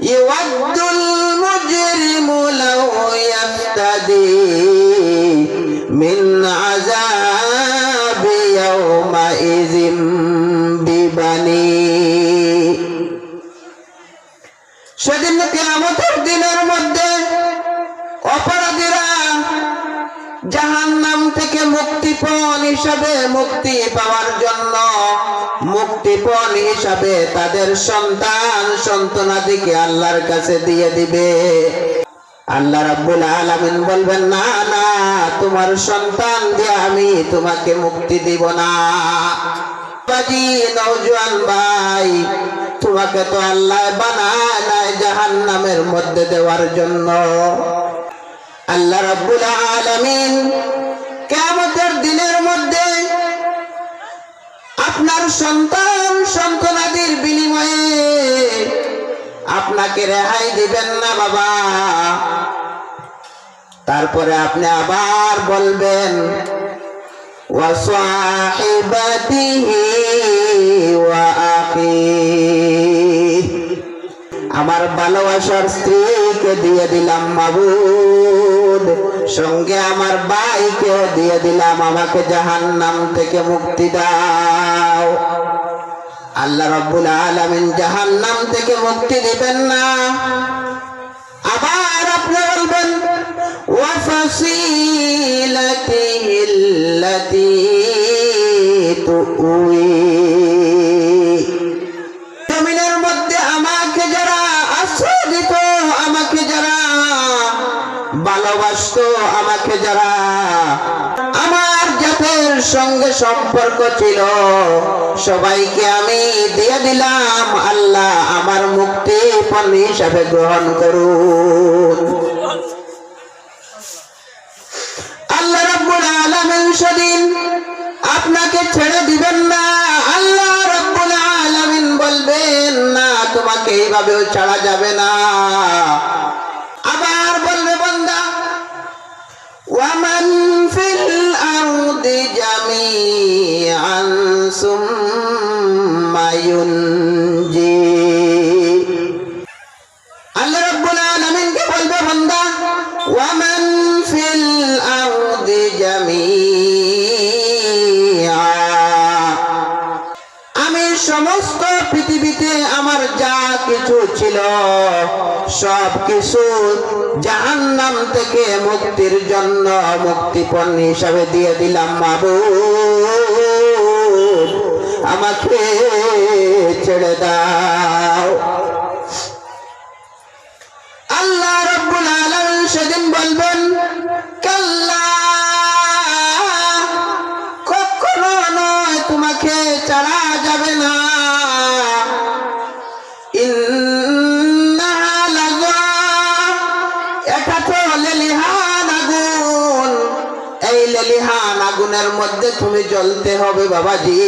يود المجرم لو يفتدي من عذاب يومئذ ببنيه সেদিন কেয়ামতের দিনের মধ্যে অপরাধীরা জাহান্নাম থেকে মুক্তিপণ হিসাবে মুক্তি পাওয়ার জন্য মুক্তিপণ হিসাবে তাদের সন্তান সন্তানাদিকে আল্লাহর কাছে দিয়ে দিবে। আল্লাহ রাব্বুল আলামিন বলবেন, না না, তোমার সন্তান দিয়ে আমি তোমাকে মুক্তি দিব না। বাজি নওজোয়ান জাহান্নামের মধ্যে দেওয়ার জন্য। আল্লাহ রাব্বুল আলামিন কিয়ামতের দিনের মধ্যে আপনার সন্তান সন্তানাদের বিনিময়ে আপনাকে রেহাই দিবেন না, বাবা। তারপরে আপনি আবার বলবেন আমার ভালোবাসার স্ত্রীকে দিয়ে দিলাম বাবু সঙ্গে আমার বাইকে দিয়ে দিলাম আমাকে জাহান্নাম থেকে মুক্তি দাও। দাও। আল্লাহ রব্বুল আলমিন জাহান্নাম থেকে মুক্তি দেবেন না। আবার আপনি বলবেন ওয়াফাসিলাতি জমিনের মধ্যে আমাকে যারা আশ্রয় দিত আমাকে যারা, ভালোবাসত আমাকে যারা। সঙ্গে সম্পর্ক ছিল। সবাইকে আমি দিয়ে দিলাম, আল্লাহ আমার মুক্তি পণ হিসাবে গ্রহণ করুন। আল্লাহ রাব্বুল আলামিন সেদিন আপনাকে ছেড়ে দিবেন না। আল্লাহ রাব্বুল বলবেন, না, তোমাকে এইভাবেও ছাড়া যাবে না। আবার বলবে, বান্দা, ওয়ামান ফিল আরদি জামিআন সুম্মা ইউনজি সমস্ত পৃথিবীতে আমার যা কিছু ছিল, সব কিছু জাহান্নাম থেকে মুক্তির জন্য মুক্তিপণ হিসাবে দিয়ে দিলাম বাবু আমাকে ছেড়ে দাও। এই লেলিহান আগুনের মধ্যে তুমি জ্বলতে হবে বাবাজি।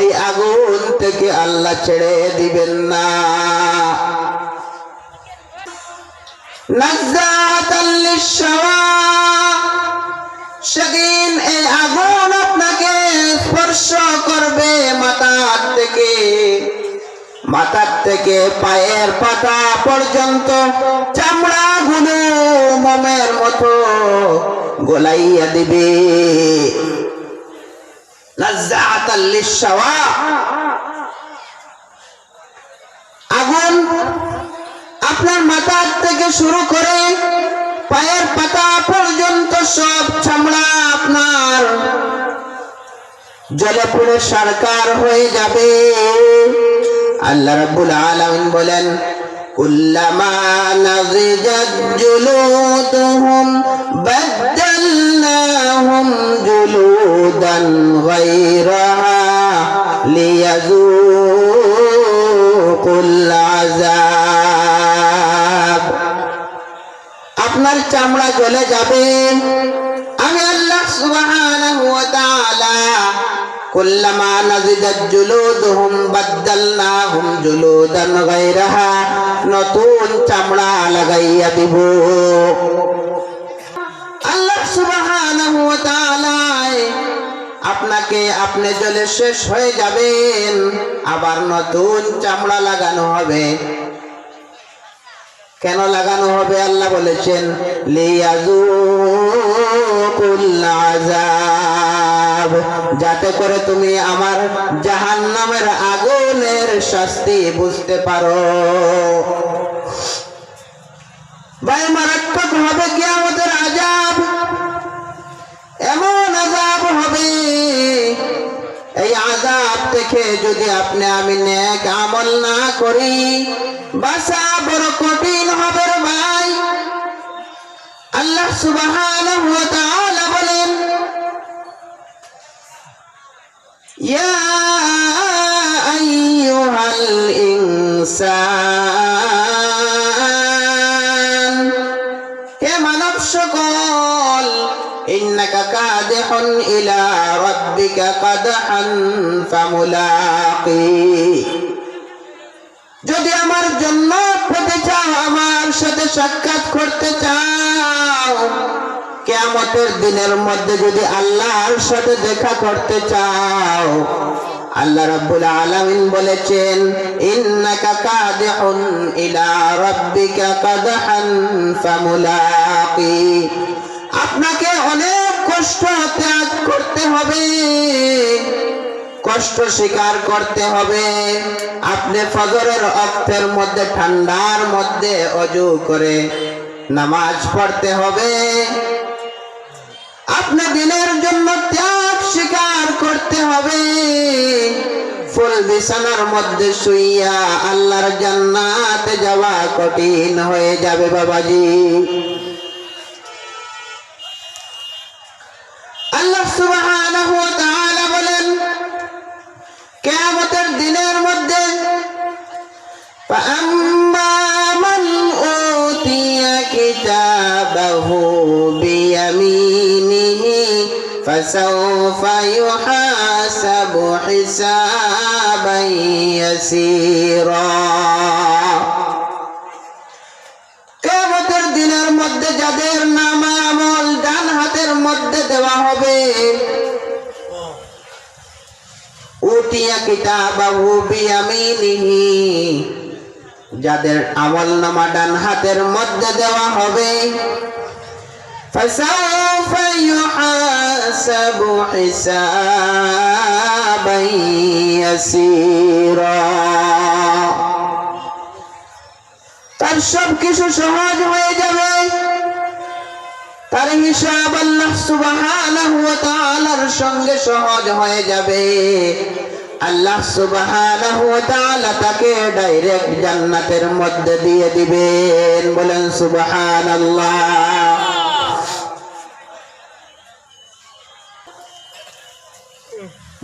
এই আগুন থেকে আল্লাহ ছেড়ে দিবেন না। সেদিন এই আগুন আপনাকে স্পর্শ করবে মাথার থেকে। মাথার থেকে পায়ের পাতা পর্যন্ত চামড়া মতো গোলাইয়া দিবে। আগুন আপনার মাথার থেকে শুরু করে পায়ের পাতা পর্যন্ত সব চামড়া আপনার। জলে পুড়ে সরকার হয়ে যাবে। আল্লাহ রাব্বুল আলামিন বলেন কুল্লামা নাযিজাত জুলুদুহুম বাদদালনাহুম জুলুদান গায়রাহা লিয়াযুকুল আযাব আপনার চামড়া জ্বলে যাবে। আমি আল্লাহ সুবহানাহু ওয়া তাআলা কুল্লামা নাজিদাত জুলুদুহুম বাদদালনাহুম জুলুদান গায়রাহা, নতুন চামড়া লাগাইয়া দিব। আপনাকে আপনি জলে শেষ হয়ে যাবেন, আবার নতুন চামড়া লাগানো হবে। কেন লাগানো হবে আল্লাহ বলেছেন লিয়াজুকুল আযাব। যাতে করে তুমি আমার জাহান্নামের আগুনের শাস্তি বুঝতে পারো। ভাই, মারাত্মক হবে কিয়ামতের আজাব এমন আজাব হবে। এই আজাব থেকে যদি আপনি আমি নেক আমল না করি, বাসা বড় কঠিন হবে ভাই। আল্লাহ সুবহানাহু মানব সকল যদি আমার জন্য পেতে চাও, আমার সাথে সাক্ষাৎ করতে চাও, কেয়ামতের দিনের মধ্যে যদি আল্লাহর সাথে দেখা করতে চাও আল্লাহ রাব্বুল আলামিন বলেছেন, ইন্নাকা কাদিহুন ইলা রাব্বিকা কাদহান ফামুলাকি। আপনাকে অনেক কষ্ট ত্যাগ করতে হবে, কষ্ট স্বীকার করতে হবে। আপনি ফজরের অক্ষের মধ্যে, ঠান্ডার মধ্যে অজু করে নামাজ পড়তে হবে। আপনি দিনের জন্য ত্যাগ স্বীকার করতে হবে ফুল বিছানার মধ্যে শুইয়া আল্লাহর জান্নাতে যাওয়া কঠিন হয়ে যাবে বাবাজি আল্লাহ সুবহানাহু ওয়া তাআলা বলেন কিয়ামতের দিনের মধ্যে فأما من أوتي كتابه بيمينه فسوف يحاسب حسابا يسيرا কেমতের দিনের মধ্যে যাদের নাম আমল ডান হাতের মধ্যে দেওয়া হবে উটিয়া কিতাবাহু বিয়ামিনিহি যাদের আমল নামা ডান হাতের মধ্যে দেওয়া হবে فسوف يحاسب حسابا يسيرا তার সব কিছু সহজ হয়ে যাবে তার হিসাব আল্লাহ সুবহানাহু ওয়া তাআলার সঙ্গে সহজ হয়ে যাবে আল্লাহ সুবহানাহু ওয়া তাআলা তাকে ডাইরেক্ট জান্নাতের মধ্যে দিয়ে দিবেন বলেন সুবহানাল্লাহ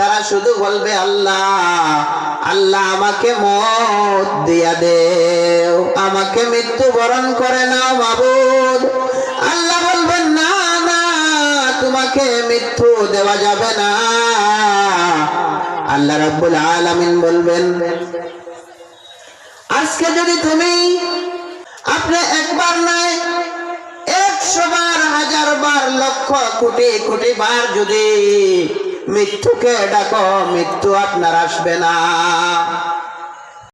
তারা শুধু বলবে, আল্লাহ আল্লাহ আমাকে মত দিয়া দেও, আমাকে মৃত্যু বরণ করে নাও মাবুদ। আল্লাহ বলবেন, না না, তোমাকে মৃত্যু দেওয়া যাবে না। আল্লাহ রাব্বুল আলামিন বলবেন, আজকে যদি তুমি আপনি একবার নয়, একশো বার, হাজার বার, লক্ষ, কোটি কোটি বার যদি মৃত্যুকে ডাকো মৃত্যু আপনার আসবে না।